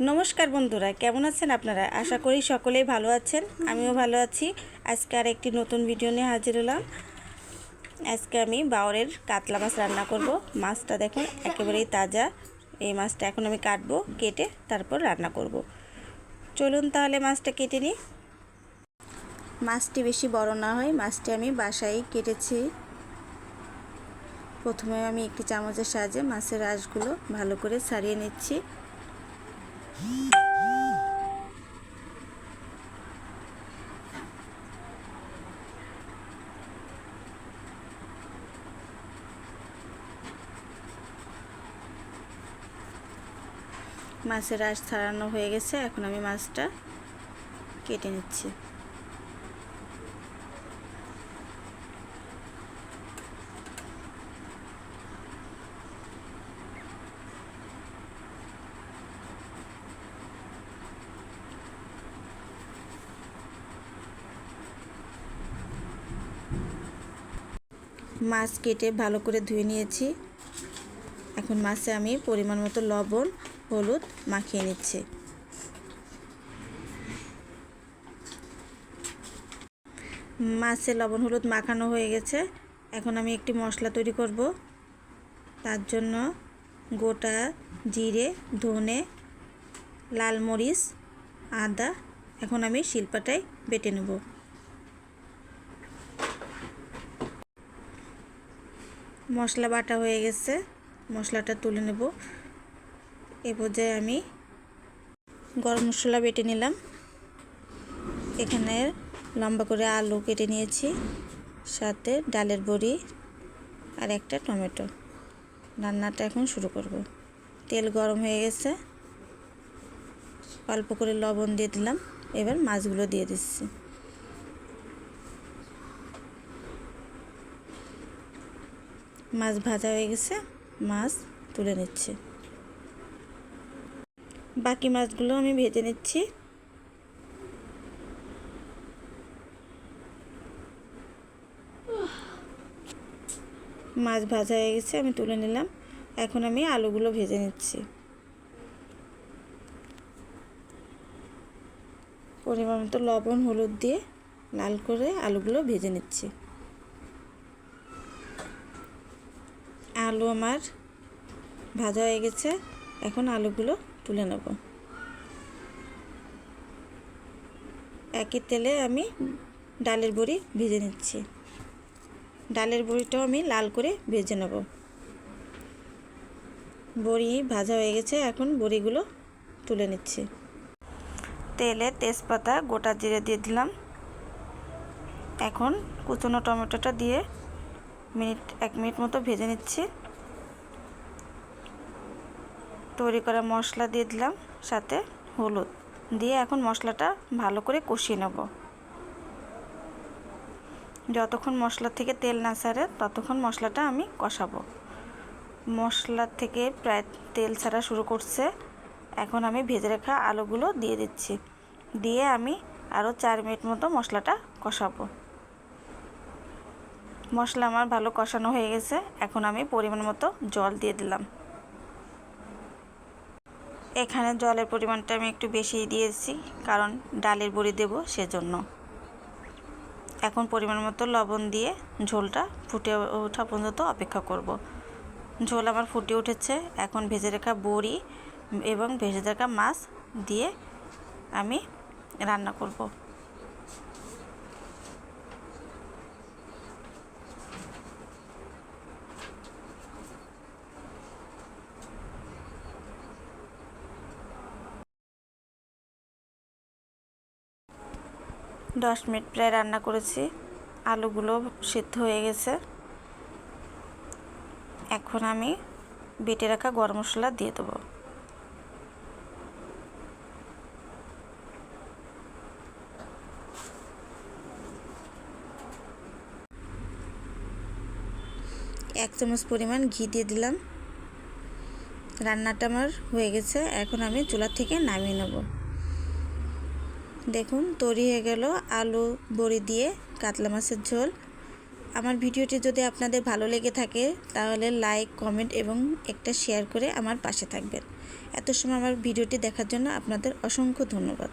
নমস্কার বন্ধুরা, কেমন আছেন আপনারা? আশা করি সকলেই ভালো আছেন, আমিও ভালো আছি। আজকে আর একটি নতুন ভিডিও নিয়ে হাজির হলাম। আজকে আমি বাওরের কাতলা মাছ রান্না করব। মাছটা দেখুন, একেবারেই তাজা। এই মাছটা এখন আমি কাটবো, কেটে তারপর রান্না করব। চলুন তাহলে মাছটা কেটে নিই। মাছটি বেশি বড় না হয়, মাছটি আমি বাসায় কেটেছি। প্রথমে আমি একটি চামচের সাহায্যে মাছের আঁশগুলো ভালো করে ছাড়িয়ে নিচ্ছি। মাছের আঁশ ছাড়ানো হয়ে গেছে এখন আমি মাছটা কেটে নিচ্ছি। মাছ কেটে ভালো করে ধুয়ে নিয়েছি। এখন মাছে আমি পরিমাণ মতো লবণ, হলুদ মাখিয়ে নিচ্ছি। মাছে লবণ, হলুদ মাখানো হয়ে গেছে। এখন আমি একটি মশলা তৈরি করব। তার জন্য গোটা জিরে, ধনে, লাল মরিচ, আদা এখন আমি শিলপাটায় বেটে নেব। মশলা বাটা হয়ে গেছে। মশলাটা তুলে নেব। এ পর্যায়ে আমি গরম মশলা বেটে নিলাম। এখানে লম্বা করে আলু কেটে নিয়েছি, সাথে ডালের বড়ি আর একটা টমেটো। রান্নাটা এখন শুরু করব। তেল গরম হয়ে গেছে। অল্প করে লবণ দিয়ে দিলাম। এবার মাছগুলো দিয়ে দিচ্ছি। মাছ ভাজা হয়ে গেছে, মাছ তুলে নিচ্ছে। বাকি মাছগুলো আমি ভেজে নিচ্ছি। মাছ ভাজা হয়ে গেছে, আমি তুলে নিলাম। এখন আমি আলুগুলো ভেজে নিচ্ছি। পরিমাণ মতো লবণ, হলুদ দিয়ে লাল করে আলুগুলো ভেজে নিচ্ছি। আলু আমার ভাজা হয়ে গেছে। এখন আলুগুলো তুলে নেব। একই তেলে আমি ডালের বড়ি ভেজে নিচ্ছি। ডালের বড়িটাও আমি লাল করে ভেজে নেব। বড়ি ভাজা হয়ে গেছে, এখন বড়িগুলো তুলে নিচ্ছি। তেলে তেজপাতা গোটা জিরে দিয়ে দিলাম। এখন কুচনো টমেটোটা দিয়ে মিনিট, এক মিনিট মতো ভেজে নিচ্ছি। তৈরি করা মশলা দিয়ে দিলাম, সাথে হলুদ। দিয়ে এখন মশলাটা ভালো করে কষিয়ে নেব। যতক্ষণ মশলা থেকে তেল না ছাড়ে, ততক্ষণ মশলাটা আমি কষাবো। মশলা থেকে প্রায় তেল ছাড়া শুরু করছে। এখন আমি ভেজে রাখা আলুগুলো দিয়ে দিচ্ছি। দিয়ে আমি আরও চার মিনিট মতো মশলাটা কষাবো। মশলা আমার ভালো কষানো হয়ে গেছে। এখন আমি পরিমাণ মতো জল দিয়ে দিলাম। এখানে জলের পরিমাণটা আমি একটু বেশি দিয়েছি, কারণ ডালের বড়ি দেব সেজন্য। এখন পরিমাণ মতো লবণ দিয়ে ঝোলটা ফুটে ওঠা পর্যন্ত অপেক্ষা করব। ঝোল আমার ফুটে উঠেছে। এখন ভেজে রাখা বড়ি এবং ভেজে রাখা মাছ দিয়ে আমি রান্না করব। দশ মিনিট প্রায় রান্না করেছি। আলুগুলো সিদ্ধ হয়ে গেছে। এখন আমি বেটে রাখা গরম মশলা দিয়ে দেবো। এক চামচ পরিমাণ ঘি দিয়ে দিলাম। রান্নাটা আমার হয়ে গেছে। এখন আমি চুলা থেকে নামিয়ে নেব। দেখুন, তৈরি হয়ে গেল আলু বড়ি দিয়ে কাতলা মাছের ঝোল। আমার ভিডিওটি যদি আপনাদের ভালো লেগে থাকে, তাহলে লাইক, কমেন্ট এবং একটা শেয়ার করে আমার পাশে থাকবেন। এত সময় আমার ভিডিওটি দেখার জন্য আপনাদের অসংখ্য ধন্যবাদ।